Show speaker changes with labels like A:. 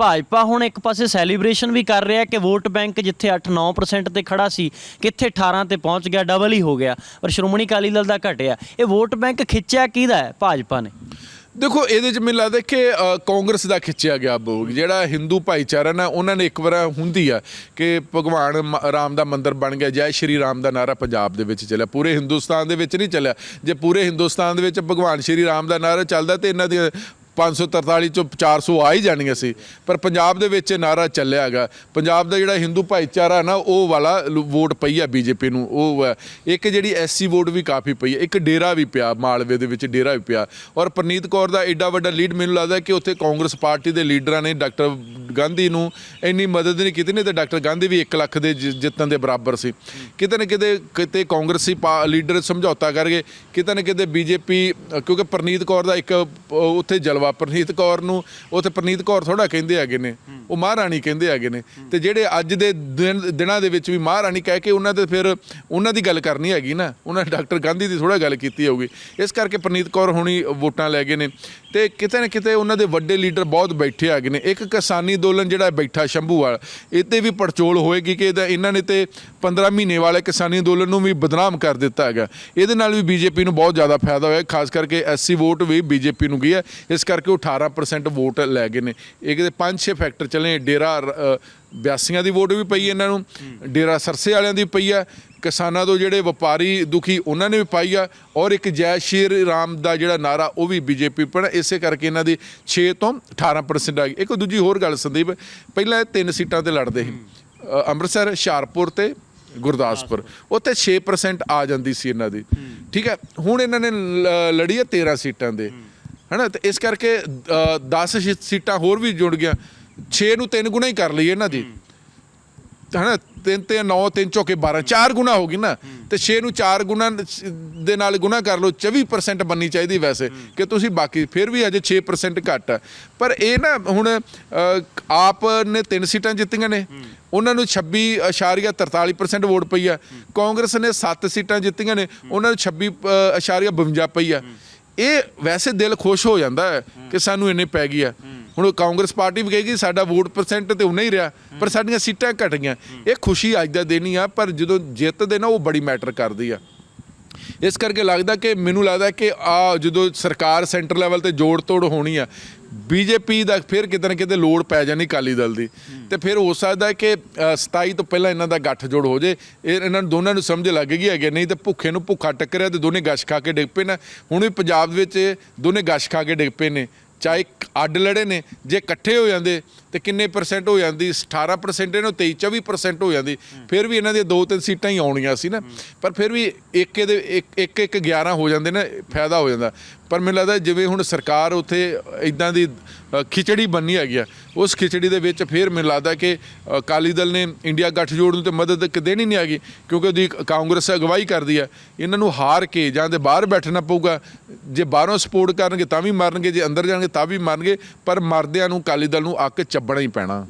A: ਭਾਜਪਾ ਹੁਣ ਇੱਕ ਪਾਸੇ ਸੈਲੀਬ੍ਰੇਸ਼ਨ ਵੀ ਕਰ ਰਿਹਾ ਕਿ ਵੋਟ ਬੈਂਕ ਜਿੱਥੇ 8-9% ਤੇ ਖੜਾ ਸੀ, ਕਿੱਥੇ 18 ਤੇ ਪਹੁੰਚ ਗਿਆ ਡਬਲ ਹੀ ਹੋ ਗਿਆ। ਪਰ ਸ਼੍ਰੋਮਣੀ ਅਕਾਲੀ ਦਲ ਦਾ ਘਟਿਆ। ਇਹ ਵੋਟ ਬੈਂਕ ਖਿੱਚਿਆ ਕਿਹਦਾ ਹੈ? ਭਾਜਪਾ ਨੇ।
B: ਦੇਖੋ, ਇਹਦੇ ਚ ਮੈਨੂੰ ਲੱਗਦਾ ਕਿ ਕਾਂਗਰਸ ਦਾ ਖਿੱਚਿਆ ਗਿਆ ਭੋਗ। ਜਿਹੜਾ ਹਿੰਦੂ ਭਾਈਚਾਰਾ ਨਾ, ਉਹਨਾਂ ਨੇ ਇੱਕ ਵਾਰ ਹੁੰਦੀ ਆ ਕਿ ਭਗਵਾਨ ਰਾਮ ਦਾ ਮੰਦਿਰ ਬਣ ਗਿਆ, ਜੈ ਸ਼੍ਰੀ ਰਾਮ ਦਾ ਨਾਰਾ ਪੰਜਾਬ ਦੇ ਵਿੱਚ ਚੱਲਿਆ। ਪੂਰੇ ਹਿੰਦੁਸਤਾਨ ਦੇ ਵਿੱਚ ਨਹੀਂ ਚੱਲਿਆ। ਜੇ ਪੂਰੇ ਹਿੰਦੁਸਤਾਨ ਦੇ ਵਿੱਚ ਭਗਵਾਨ ਸ਼੍ਰੀ ਰਾਮ ਦਾ ਨਾਰਾ ਚੱਲਦਾ ਤੇ ਇਹਨਾਂ ਦੀਆਂ 543 ਚੋਂ 400 ਆ ਹੀ ਜਾਣੀਆਂ ਸੀ। ਪਰ ਪੰਜਾਬ ਦੇ ਵਿੱਚ ਇਹ ਨਾਰਾ ਚੱਲਿਆ ਹੈਗਾ। ਪੰਜਾਬ ਦਾ ਜਿਹੜਾ ਹਿੰਦੂ ਭਾਈਚਾਰਾ ਨਾ, ਉਹ ਵਾਲਾ ਲ- ਵੋਟ ਪਈ ਆ ਬੀਜੇਪੀ ਨੂੰ। ਉਹ ਹੈ। ਇੱਕ ਜਿਹੜੀ ਐਸਸੀ ਵੋਟ ਵੀ ਕਾਫੀ ਪਈ ਹੈ ਇੱਕ ਡੇਰਾ ਵੀ ਪਿਆ, ਮਾਲਵੇ ਦੇ ਵਿੱਚ ਡੇਰਾ ਵੀ ਪਿਆ। ਔਰ ਪ੍ਰਨੀਤ ਕੌਰ ਦਾ ਐਡਾ ਵੱਡਾ ਲੀਡ ਮੈਨੂੰ ਲੱਗਦਾ ਕਿ ਉੱਥੇ ਕਾਂਗਰਸ ਪਾਰਟੀ ਦੇ ਲੀਡਰਾਂ ਨੇ ਡਾਕਟਰ ਗਾਂਧੀ ਨੂੰ ਇੰਨੀ ਮਦਦ ਨਹੀਂ ਕੀਤੀ, ਨਹੀਂ ਤੇ ਡਾਕਟਰ ਗਾਂਧੀ ਵੀ 1 ਲੱਖ ਦੇ ਜਿੱਤਣ ਦੇ ਬਰਾਬਰ ਸੀ। ਕਿਤੇ ਨਾ ਕਿਤੇ ਕਿਤੇ ਕਾਂਗਰਸੀ ਪਾ- ਲੀਡਰ ਸਮਝੌਤਾ ਕਰਕੇ ਕਿਤੇ ਨਾ ਕਿਤੇ ਬੀਜੇਪੀ, ਕਿਉਂਕਿ ਪ੍ਰਨੀਤ ਕੌਰ ਦਾ ਇੱਕ ਉੱਥੇ ਜਲਵਾ, ਪ੍ਰਨੀਤ ਕੌਰ ਨੂੰ ਉੱਥੇ ਪ੍ਰਨੀਤ ਕੌਰ ਥੋੜਾ ਕਹਿੰਦੇ ਹੈਗੇ ਨੇ। ਉਹ ਮਹਾਰਾਣੀ ਕਹਿੰਦੇ ਹੈਗੇ ਨੇ। ਤੇ ਜਿਹੜੇ ਅੱਜ ਦੇ ਦਿਨ ਦਿਨਾਂ ਦੇ ਵਿੱਚ ਵੀ ਮਹਾਰਾਣੀ ਕਹਿ ਕੇ ਉਹਨਾਂ ਦੇ ਫਿਰ ਉਹਨਾਂ ਦੀ ਗੱਲ ਕਰਨੀ ਹੈਗੀ ਨਾ। ਉਹਨਾਂ ਨੇ ਡਾਕਟਰ ਗਾਂਧੀ ਦੀ ਥੋੜਾ ਗੱਲ ਕੀਤੀ ਹੋਊਗੀ। ਇਸ ਕਰਕੇ ਪ੍ਰਨੀਤ ਕੌਰ ਹੁਣੀ ਵੋਟਾਂ ਲੈ ਗਏ ਨੇ। ਤੇ ਕਿਤੇ ਨਾ ਕਿਤੇ ਉਹਨਾਂ ਦੇ ਵੱਡੇ ਲੀਡਰ ਬਹੁਤ ਬੈਠੇ ਹੈਗੇ ਨੇ। ਇੱਕ ਕਿਸਾਨੀ ਅੰਦੋਲਨ ਜਿਹੜਾ ਬੈਠਾ ਸ਼ੰਭੂਵਾਲ ਇਹ ਤੇ ਵੀ ਪੜਚੋਲ ਹੋਏਗੀ ਕਿ ਇਹਦਾ ਇਹਨਾਂ ਨੇ ਤੇ 15 ਮਹੀਨੇ ਵਾਲੇ ਕਿਸਾਨੀ ਅੰਦੋਲਨ ਨੂੰ ਵੀ ਬਦਨਾਮ ਕਰ ਦਿੱਤਾ ਹੈਗਾ। ਇਹਦੇ ਨਾਲ ਵੀ ਬੀਜੇਪੀ ਨੂੰ ਬਹੁਤ ਜ਼ਿਆਦਾ ਫਾਇਦਾ ਹੋਇਆ। ਖਾਸ ਕਰਕੇ ਐਸਸੀ ਵੋਟ ਵੀ ਬੀਜੇਪੀ ਨੂੰ ਗਈ ਹੈ। ਇਸ ਕਰਕੇ ਉਹ 18% ਵੋਟ ਲੈ ਗਏ ਨੇ। ਇਹ ਕਿਤੇ 5-6 ਫੈਕਟਰ ਚੱਲੇ, ਡੇਰਾ ਬਿਆਸੀਆਂ ਦੀ ਵੋਟ ਵੀ ਪਈ ਇਹਨਾਂ ਨੂੰ, ਡੇਰਾ ਸਰਸੇ ਵਾਲਿਆਂ ਦੀ ਪਈ ਆ ਕਿਸਾਨਾਂ ਤੋਂ ਜਿਹੜੇ ਵਪਾਰੀ ਦੁਖੀ ਉਹਨਾਂ ਨੇ ਵੀ ਪਾਈ ਆ, ਔਰ ਇੱਕ ਜੈ ਸ਼੍ਰੀ ਰਾਮ ਦਾ ਜਿਹੜਾ ਨਾਰਾ, ਉਹ ਵੀ ਬੀਜੇਪੀ ਪਰ ਇਸੇ ਕਰਕੇ ਇਹਨਾਂ ਦੀ 6 ਤੋਂ 18% ਆ ਗਈ। ਇੱਕ ਦੂਜੀ ਹੋਰ ਗੱਲ ਸੰਦੀਪ, ਪਹਿਲਾਂ ਇਹ ਤਿੰਨ ਸੀਟਾਂ ਤੇ ਲੜਦੇ ਸੀ। ਅੰਮ੍ਰਿਤਸਰ, ਹੁਸ਼ਿਆਰਪੁਰ ਤੇ ਗੁਰਦਾਸਪੁਰ, ਉੱਥੇ 6% ਆ ਜਾਂਦੀ ਸੀ ਇਹਨਾਂ ਦੀ। ਠੀਕ ਹੈ, ਹੁਣ ਇਹਨਾਂ ਨੇ ਲ- ਲੜੀ ਹੈ 13 ਸੀਟਾਂ ਦੇ। ਹਨਾ, ਤੇ ਇਸ ਕਰਕੇ 10 ਸੀਟਾਂ ਹੋਰ ਵੀ ਜੁੜ ਗਿਆ 6 ਨੂੰ ਤਿੰਨ ਗੁਣਾ ਹੀ ਕਰ ਲਈਏ ਇਹਨਾਂ ਦੀ। ਹਨਾ, ਤਿੰਨ ਤੇ 9 ਤਿੰਨ ਚੌਕੇ 12 ਚਾਰ ਗੁਣਾ ਹੋ ਗਈ ਨਾ। ਤੇ 6 ਨੂੰ ਚਾਰ ਗੁਣਾ ਦੇ ਨਾਲ ਗੁਣਾ ਕਰ ਲਓ 24% ਬੰਨੀ ਚਾਹੀਦੀ ਵੈਸੇ, ਕਿ ਤੁਸੀਂ ਬਾਕੀ ਫਿਰ ਵੀ ਅਜੇ 6% ਘੱਟ ਆ। ਪਰ ਇਹ ਨਾ ਹੁਣ ਆਪ ਨੇ ਤਿੰਨ ਸੀਟਾਂ ਜਿੱਤੀਆਂ ਨੇ। ਉਹਨਾਂ ਨੂੰ 26.43% ਵੋਟ ਪਈ ਆ। ਕਾਂਗਰਸ ਨੇ 7 ਸੀਟਾਂ ਜਿੱਤੀਆਂ ਨੇ। ਉਹਨਾਂ ਨੂੰ 26.52 ਪਈ ਆ। ਇਹ ਵੈਸੇ ਦਿਲ ਖੁਸ਼ ਹੋ ਜਾਂਦਾ ਹੈ ਕਿ ਸਾਨੂੰ ਇੰਨੇ ਪੈ ਗਈ ਆ। ਹੁਣ ਕਾਂਗਰਸ ਪਾਰਟੀ ਵੀ ਕਹੇਗੀ ਸਾਡਾ ਵੋਟ ਪਰਸੈਂਟ ਤੇ ਉਨਾ ਹੀ ਰਿਹਾ ਪਰ ਸਾਡੀਆਂ ਸੀਟਾਂ ਘਟ ਗਈਆਂ। ਇਹ ਖੁਸ਼ੀ ਅੱਜ ਦਾ ਦਿਨ ਹੀ ਆ ਪਰ ਜਦੋਂ ਜਿੱਤਦੇ ਨਾ ਉਹ ਬੜੀ ਮੈਟਰ ਕਰਦੀ ਆ। ਇਸ ਕਰਕੇ ਲੱਗਦਾ ਕਿ ਮੈਨੂੰ ਲੱਗਦਾ ਕਿ ਆ ਜਦੋਂ ਸਰਕਾਰ ਸੈਂਟਰ ਲੈਵਲ ਤੇ ਜੋੜ ਤੋੜ ਹੋਣੀ ਆ ਬੀਜੇਪੀ ਦਾ ਫਿਰ ਕਿਤੇ ਨਾ ਕਿਤੇ ਲੋੜ ਪੈ ਜਾਣੀ ਕਾਲੀ ਦਲ ਦੀ। ਤੇ ਫਿਰ ਹੋ ਸਕਦਾ ਕਿ ਅ, 27 ਤੋਂ ਪਹਿਲਾਂ ਇਹਨਾਂ ਦਾ ਗੱਠ ਜੋੜ ਹੋ ਜੇ। ਇਹ ਇਹਨਾਂ ਨੂੰ ਦੋਨਾਂ ਨੂੰ ਸਮਝ ਲੱਗ ਗਈ ਹੈਗੇ ਨਹੀਂ ਤੇ ਭੁੱਖੇ ਨੂੰ ਭੁੱਖਾ ਟੱਕਰਿਆ ਤੇ ਦੋਨੇ ਗਸ਼ ਖਾ ਕੇ ਡਿੱਗ ਪਏ ਨਾ। ਹੁਣ ਵੀ ਪੰਜਾਬ ਦੇ ਵਿੱਚ ਦੋਨੇ ਗਸ਼ ਖਾ ਕੇ ਡਿੱਗ ਪਏ ਨੇ। ਚਾਹੇ ਅੱਡ ਲੜੇ ਨੇ, ਜੇ ਇਕੱਠੇ ਹੋ ਜਾਂਦੇ, ਤੇ ਕਿੰਨੇ ਪਰਸੈਂਟ ਹੋ ਜਾਂਦੀ? 18% ਇਹਨੂੰ 23 24% ਹੋ ਜਾਂਦੀ। ਫਿਰ ਵੀ ਇਹਨਾਂ ਦੀਆਂ ਦੋ ਤਿੰਨ ਸੀਟਾਂ ਹੀ ਆਉਣੀਆਂ ਸੀ ਨਾ। ਪਰ ਫਿਰ ਵੀ ਇੱਕ ਦੇ, ਇੱਕ ਇੱਕ ਇੱਕ 11 ਹੋ ਜਾਂਦੇ ਨਾ, ਫਾਇਦਾ ਹੋ ਜਾਂਦਾ। ਪਰ ਮੈਨੂੰ ਲੱਗਦਾ ਜਿਵੇਂ ਹੁਣ ਸਰਕਾਰ ਉੱਥੇ ਇਦਾਂ ਦੀ ਖਿਚੜੀ ਬੰਨੀ ਹੈਗੀ ਆ, ਉਸ ਖਿਚੜੀ ਦੇ ਵਿੱਚ ਫਿਰ ਮੈਨੂੰ ਲੱਗਦਾ ਕਿ ਅਕਾਲੀ ਦਲ ਨੇ ਇੰਡੀਆ ਗੱਠਜੋੜ ਨੂੰ ਤੇ ਮਦਦ ਕਿ ਦੇਣੀ ਨਹੀਂ ਹੈਗੀ, ਕਿਉਂਕਿ ਉਹਦੀ ਕਾਂਗਰਸ ਅਗਵਾਈ ਕਰਦੀ ਆ। ਇਹਨਾਂ ਨੂੰ ਹਾਰ ਕੇ ਜਾਂ ਤੇ ਬਾਹਰ ਬੈਠਣਾ ਪਊਗਾ, ਜੇ ਬਾਹਰੋਂ ਸਪੋਰਟ ਕਰਨਗੇ ਤਾਂ ਵੀ ਮਰਨਗੇ, ਜੇ ਅੰਦਰ ਜਾਣਗੇ ਤਾਂ ਵੀ ਮਰਨਗੇ, ਪਰ ਮਰਦਿਆਂ ਨੂੰ ਅਕਾਲੀ ਦਲ ਨੂੰ ਅੱਕ ਚੱਬਣਾ ਹੀ ਪੈਣਾ।